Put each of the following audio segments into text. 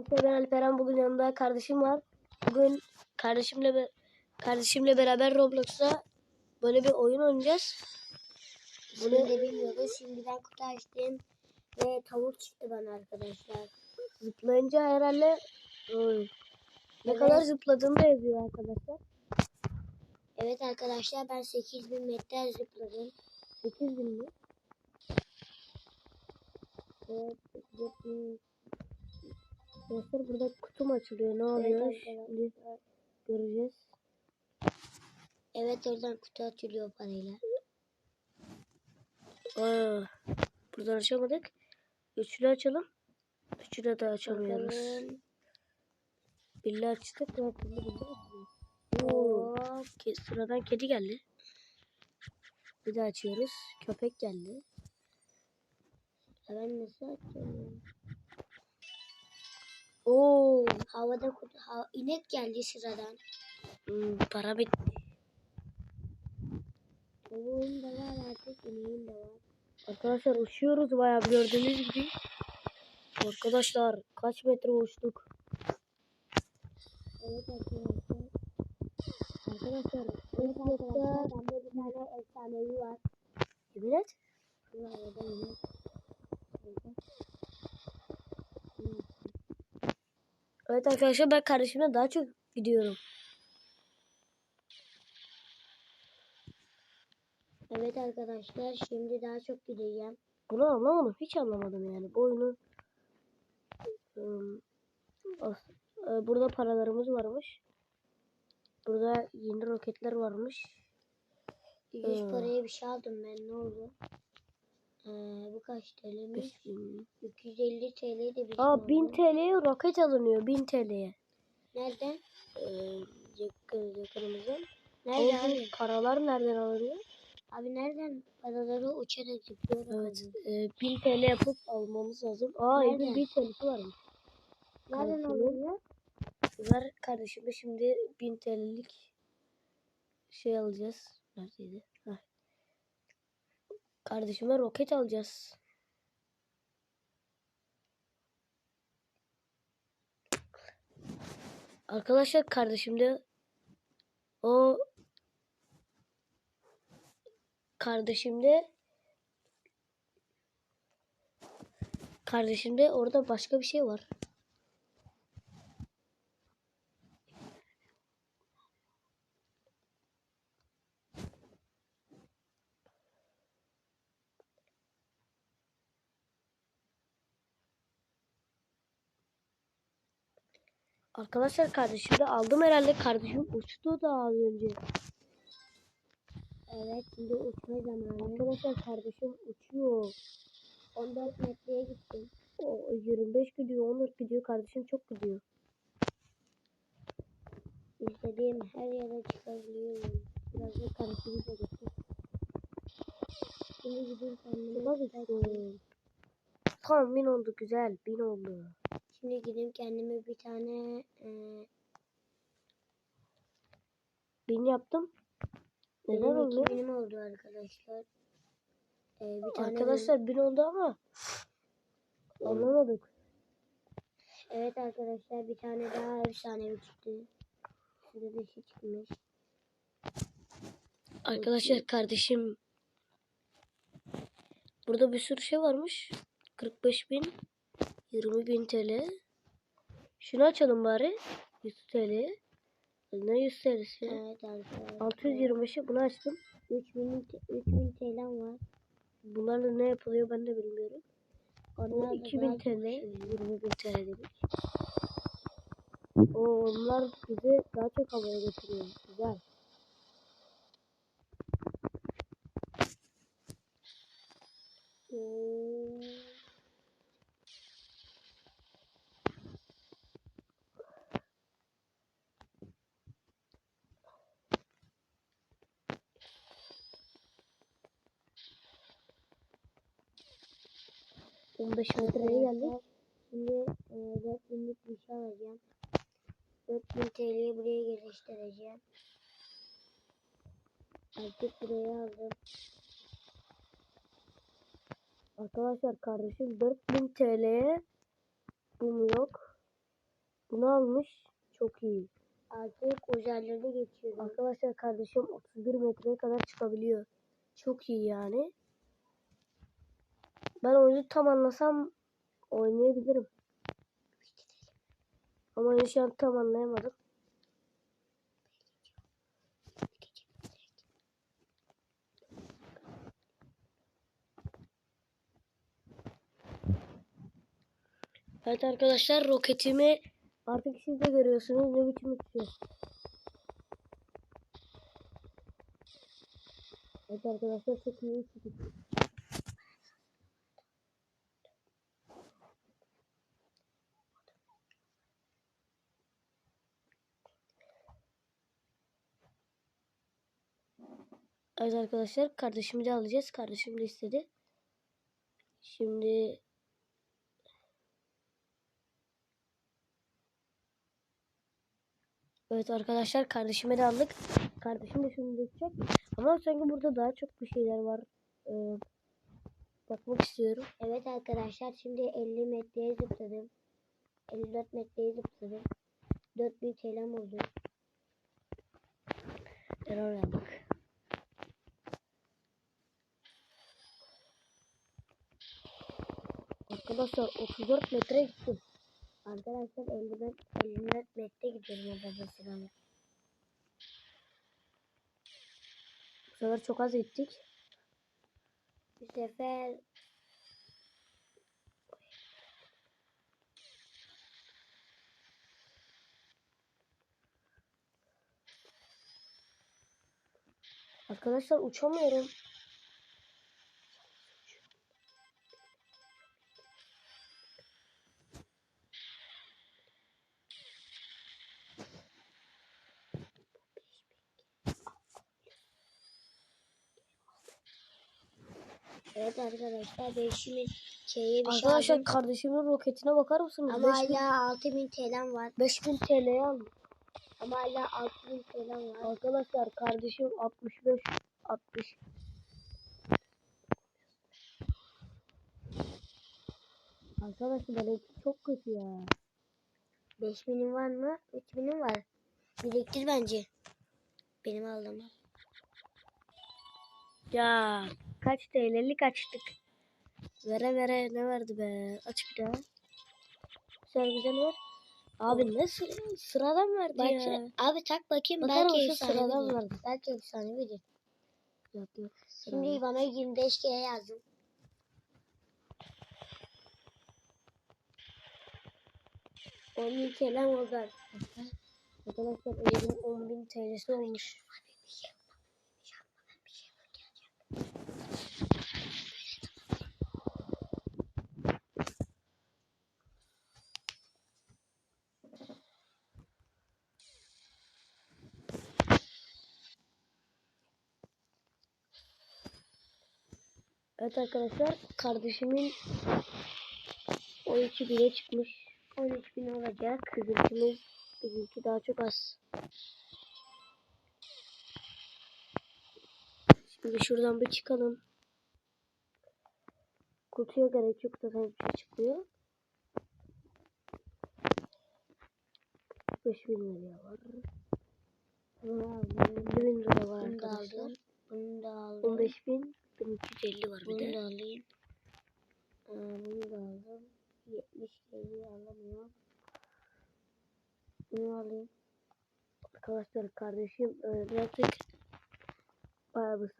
Arkadaşlar ben Alperen bugün yanımda kardeşim var. Bugün kardeşimle be- kardeşimle beraber Roblox'ta böyle bir oyun oynayacağız. Bunu da bilmiyoruz. Şimdi ben kutu açtım ve tavuk çıktı bana arkadaşlar. Zıplayınca herhalde oy, ne Evet. kadar zıpladığını da yazıyor arkadaşlar. Evet arkadaşlar ben 8000 metre zıpladım. 8000 mi? Evet. 4000. Arkadaşlar burada kutu mu açılıyor? Ne oluyor? arkadaşlar. Şimdi göreceğiz. Evet oradan kutu açılıyor parayla. Aa, buradan açamadık. Üçlü açalım. Üçlü de açamıyoruz. Bakalım. Birli açtık. Oo, sıradan kedi geldi. Bir de açıyoruz. Köpek geldi. Ben nasıl açıyorum? Oo, Havada ha, inek geldi sıradan. hmm, para bitti. Tavuğum da var artık ineğim de var. Arkadaşlar uçuyoruz bayağı gördüğünüz gibi. Arkadaşlar kaç metre uçtuk. Evet arkadaşlar. Arkadaşlar Evet arkadaşlar bende bir tane efsanevi var. yemin et. Şu havada inek. Evet arkadaşlar ben kardeşimle daha çok gidiyorum. Evet arkadaşlar şimdi daha çok gideceğim. Bunu anlamadım. Hiç anlamadım yani. Bu oyunu as- e, burada paralarımız varmış. Burada yeni roketler varmış. 100 Hmm. paraya bir şey aldım ben ne oldu? Ee, bu kaç TL'miş? 5000. 250 TL de bir Aa aldım. 1000 TL'ye roket alınıyor. 1000 TL'ye. Nereden? Ee, yakın, yakınımızdan. Nerede Ama bu abi? paralar nereden alınıyor? Abi nereden paraları uçarak zıplıyor? Evet. E, 1000 TL yapıp almamız lazım. Aa Nereden? evin 1000 TL'si varmış. Nereden Kartını- alınıyor? Ver kardeşime şimdi 1000 TL'lik şey alacağız. Neredeydi? Kardeşime roket alacağız. Arkadaşlar kardeşimde o kardeşimde kardeşimde orada başka bir şey var. Arkadaşlar kardeşim de aldım herhalde. Kardeşim uçtu da az önce. Evet şimdi uçma zamanı. Arkadaşlar kardeşim uçuyor. 14 metreye gittim. O 25 gidiyor, 14 gidiyor. Kardeşim çok gidiyor. İstediğim her yere çıkabiliyorum. Biraz da kardeşimi de götür. Şimdi gideyim kendime. Tamam bin oldu güzel. Bin oldu. Şimdi gideyim kendime bir tane e, Bin yaptım. Neden benim oldu? 2000'im oldu arkadaşlar. E, bir tane Arkadaşlar bin oldu ama anlamadık. Evet arkadaşlar bir tane daha efsanevi çıktı. Şurada da şey çıkmış. Arkadaşlar kardeşim burada bir sürü şey varmış. 45 bin 20 bin TL. Şunu açalım bari. 100 TL. Ne 100 TL'si? Evet arkadaşlar. 625'e bunu açtım. 3000 te- 3000 TL'm var. Bunlarla ne yapılıyor ben de bilmiyorum. Onlar O da 2000 daha TL, çok şey. 20 bin TL dedik. O onlar bizi daha çok havaya götürüyor. Güzel. Hmm. 15 metreye geldik. Şimdi e, 4000'lik bir şey alacağım. 4000 TL'yi buraya geliştireceğim. Artık buraya aldım. Arkadaşlar kardeşim 4000 TL'ye bu mu yok? Bunu almış. Çok iyi. Artık uzaylara geçiyorum. Arkadaşlar kardeşim 31 metreye kadar çıkabiliyor. Çok iyi yani. Ben oyunu tam anlasam oynayabilirim. Ama şu an tam anlayamadım. Evet arkadaşlar roketimi artık siz de görüyorsunuz ne biçim uçuyor. Evet arkadaşlar çok iyi uçuyor. Evet arkadaşlar kardeşimi de alacağız. Kardeşim de istedi. Şimdi Evet arkadaşlar kardeşime de aldık. Kardeşim de şunu dökecek. Ama sanki burada daha çok bir şeyler var. Ee, bakmak istiyorum. Evet arkadaşlar şimdi 50 metreye zıpladım. 54 metreye zıpladım. 4000 TL'm oldu. Error yaptık. Arkadaşlar 34 metre gittim. Arkadaşlar 54, 54 metre gidiyorum sırayla. Bu sefer çok az gittik. Bu sefer Arkadaşlar uçamıyorum. Arkadaşlar ben şimdi şeye bir şey Arkadaşlar aldım. kardeşimin roketine bakar mısınız? Ama 5000, hala 6000 TL'm var. 5000 TL'ye aldım. Ama hala 6000 TL'm var. Arkadaşlar kardeşim 65 60 Arkadaşlar benimki çok kötü ya. 5000'in var mı? 3000'in var. Biriktir bence. Benim aldığım. Ya kaç TL'lik açtık. Vere vere ne verdi be? Aç bir daha. Güzel ver. Abi ne sıra, sıradan verdi Bak, ya. abi tak bakayım Bakar belki Sıradan verdi. Belki efsane verir. Yok yok. Şimdi sıradan. bana 25 kere yazdım. On bin TL'm oldu. Arkadaşlar evimin 10.000 TL'si olmuş. Evet arkadaşlar kardeşimin 12 bine çıkmış. 13 bin olacak. Bizimkimiz bizimki daha çok az. Şimdi şuradan bir çıkalım. Kutuya gerek yok zaten bir şey çıkmıyor. 5 bin lira var. Bunu aldım. 50 bin lira var Bunu da arkadaşlar. Bunu da aldım. 15 bin 1250 var bir Bunu de. da alayım. Aa, bunu da aldım. 70 TL'yi alamıyorum. Bunu alayım. Arkadaşlar kardeşim öğrensek bayağı bir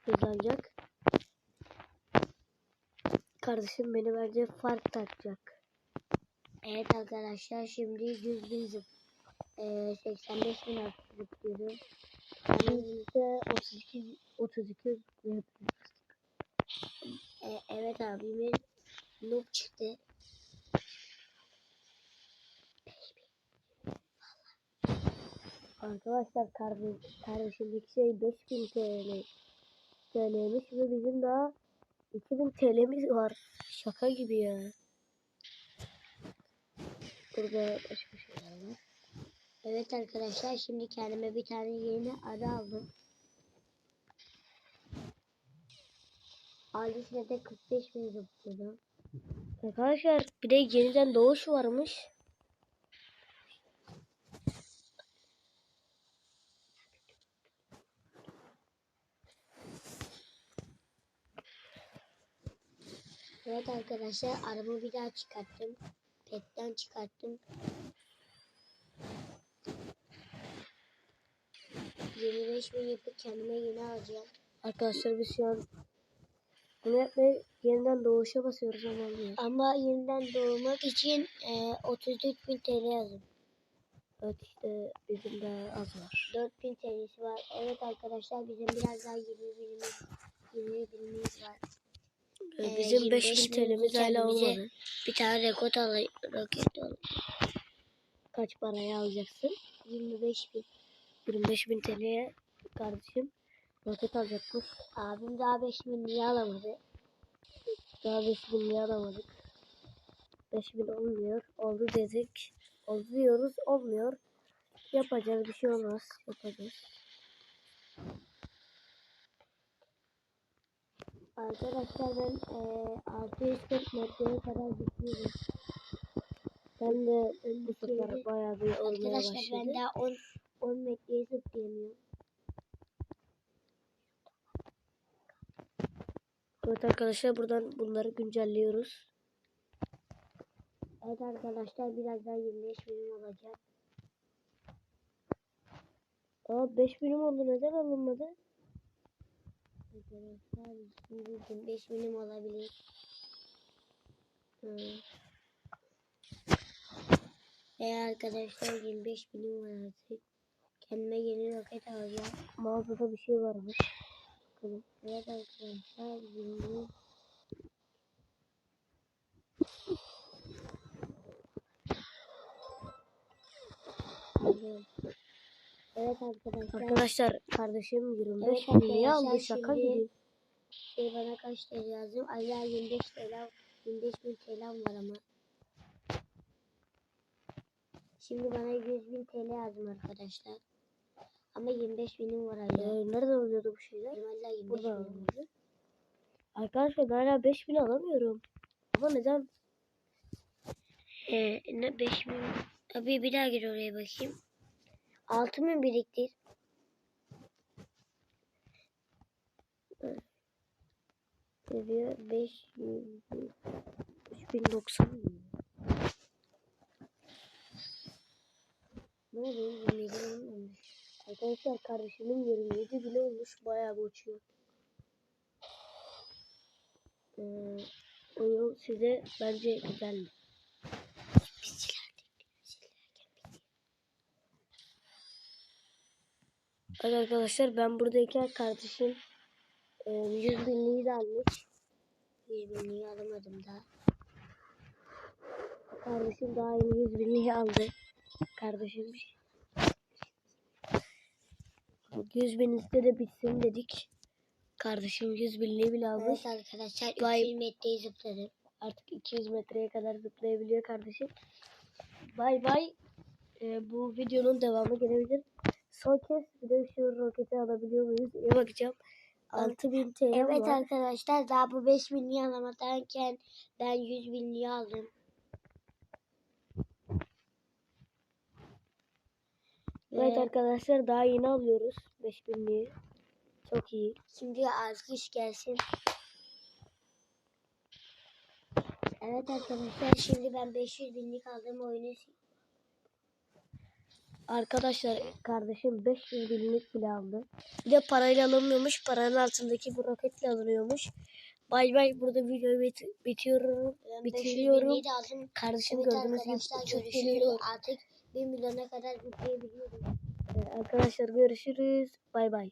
hızlanacak. Kardeşim beni bence fark takacak. Evet arkadaşlar şimdi 100 bin zıp. Ee, 85 bin artık zıplıyorum. Biz de 32 32 yapıyoruz. Ee, evet abimin noob çıktı. Arkadaşlar kardeş, kardeşimdeki şey 5000 TL TL'ymiş ve bizim daha 2000 TL'miz var. Şaka gibi ya. Burada başka şeyler var. Evet arkadaşlar şimdi kendime bir tane yeni arı aldım. Ailesine de 45 bin zıpladım. Arkadaşlar bir de yeniden doğuş varmış. Evet arkadaşlar arabamı bir daha çıkarttım. Petten çıkarttım. 25 bin yapıp kendime yeni alacağım. Arkadaşlar biz şu an bunu yeniden doğuşa basıyoruz ama olmuyor. Ama yeniden doğmak için e, 34 bin TL yazın. Evet işte bizim de az var. 4000 TL'si var. Evet arkadaşlar bizim biraz daha 20 binimiz, 20 binimiz var. Ee, bizim 25 5000 TL'miz hala olmadı. Bir tane rekord al roket al. Kaç paraya alacaksın? 25 bin. 25.000 TL'ye kardeşim roket alacakmış. Abim daha 5 bin lira alamadı. Daha 5000 liraya alamadık. 5000 olmuyor. Oldu dedik. Oldu diyoruz. Olmuyor. Yapacağız bir şey olmaz. Yapacağız. Arkadaşlar ben e, 640 metreye kadar gidiyorum. Ben de bu sefer Şimdi- bayağı bir olmaya Arkadaşlar başladı. ben daha 10, 10 metreye zıplayamıyorum. Evet arkadaşlar buradan bunları güncelliyoruz. Evet arkadaşlar biraz daha 25 binim olacak. Aa 5000'im oldu neden alınmadı? Arkadaşlar şimdi 25 binim olabilir. Hı. Ve arkadaşlar 25 binim var artık. Kendime yeni roket alacağım. Mağazada bir şey varmış. Bakalım. Evet arkadaşlar 20 Evet arkadaşlar. Arkadaşlar kardeşim 25 Evet bin liraya aldı şaka gibi. Şey bana kaç TL yazdım? Allah 25 TL 25 bin TL var ama. Şimdi bana 100 bin TL yazdım arkadaşlar. Ama 25 binim var hala. Ee, nereden oluyordu bu şeyler? Hala 25 Burada alındı. Arkadaşlar ben hala 5000 alamıyorum. Ama neden? Ee, ne 5 bin? Abi bir daha gir oraya bakayım. 6 bin biriktir. Seviye 500 3090 Ne oluyor? 27 bin olmuş. Arkadaşlar kardeşimin 27 bile olmuş. Bayağı uçuyor. Ee, o yol size bence güzeldi. Evet arkadaşlar ben buradayken kardeşim e, 100 binliği de almış. 100 binliği alamadım daha. Kardeşim daha yeni 100 binliği aldı. Kardeşim 100 binlikte de bitsin dedik. Kardeşim 100 binliği bile almış. Evet arkadaşlar Vay. 200 metreyi zıpladım. Artık 200 metreye kadar zıplayabiliyor kardeşim. Bay bay. Ee, bu videonun devamı gelebilir. Son kez bir de şu roketi alabiliyor muyuz? diye bakacağım. 6000 TL Evet var. arkadaşlar daha bu 5 binliği alamadanken ben 100 binliği aldım. Evet Ve arkadaşlar daha yeni alıyoruz 5000'liği. Çok iyi. Şimdi alkış gelsin. Evet arkadaşlar şimdi ben 500 binlik aldım oyunu. Arkadaşlar kardeşim 500 binlik bile aldı. Bir de parayla alınmıyormuş. Paranın altındaki bu roketle alınıyormuş. Bay bay burada videoyu bit- bitiyorum. Ben 500 bitiriyorum. Kardeşim Evet gördüğünüz gibi görüşürüz. geliyor. Artık 1 milyona kadar zıplayabiliyorum. Ee, Arkadaşlar görüşürüz. Bay bay.